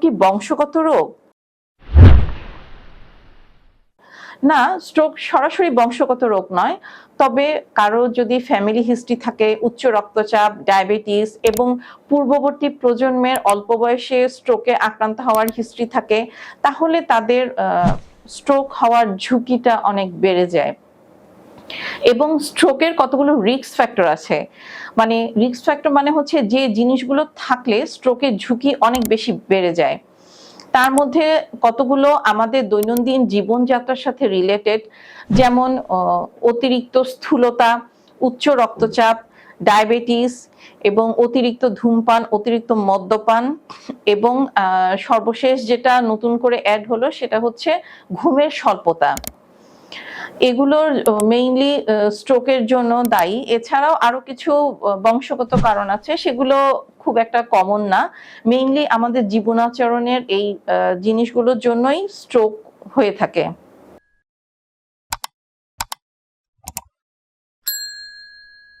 কি বংশগত রোগ? না, স্ট্রোক সরাসরি বংশগত রোগ নয়, তবে কারও যদি ফ্যামিলি হিস্ট্রি থাকে, উচ্চ রক্তচাপ, ডায়াবেটিস এবং পূর্ববর্তী প্রজন্মের অল্প বয়সে স্ট্রোকে আক্রান্ত হওয়ার হিস্ট্রি থাকে, তাহলে তাদের স্ট্রোক হওয়ার ঝুঁকিটা অনেক বেড়ে যায়। এবং স্ট্রোকের কতগুলো রিক্স ফ্যাক্টর আছে? মানে রিক্স ফ্যাক্টর মানে হচ্ছে যে জিনিসগুলো থাকলে স্ট্রোকের ঝুঁকি অনেক বেশি বেড়ে যায়। তার মধ্যে কতগুলো আমাদের দৈনন্দিন জীবনযাত্রার সাথে রিলেটেড যেমন অতিরিক্ত স্থূলতা, উচ্চ রক্তচাপ ডায়াবেটিস এবং অতিরিক্ত ধূমপান, অতিরিক্ত মদ্যপান এবং সর্বশেষ যেটা নতুন করে অ্যাড হলো সেটা হচ্ছে ঘুমের স্বল্পতা। এগুলোর মেইনলি স্ট্রোকের জন্য দায়ী। এছাড়াও আরও কিছু বংশগত কারণ আছে, সেগুলো খুব একটা কমন না। মেইনলি আমাদের জীবনাচরণের এই জিনিসগুলোর জন্যই স্ট্রোক হয়ে থাকে।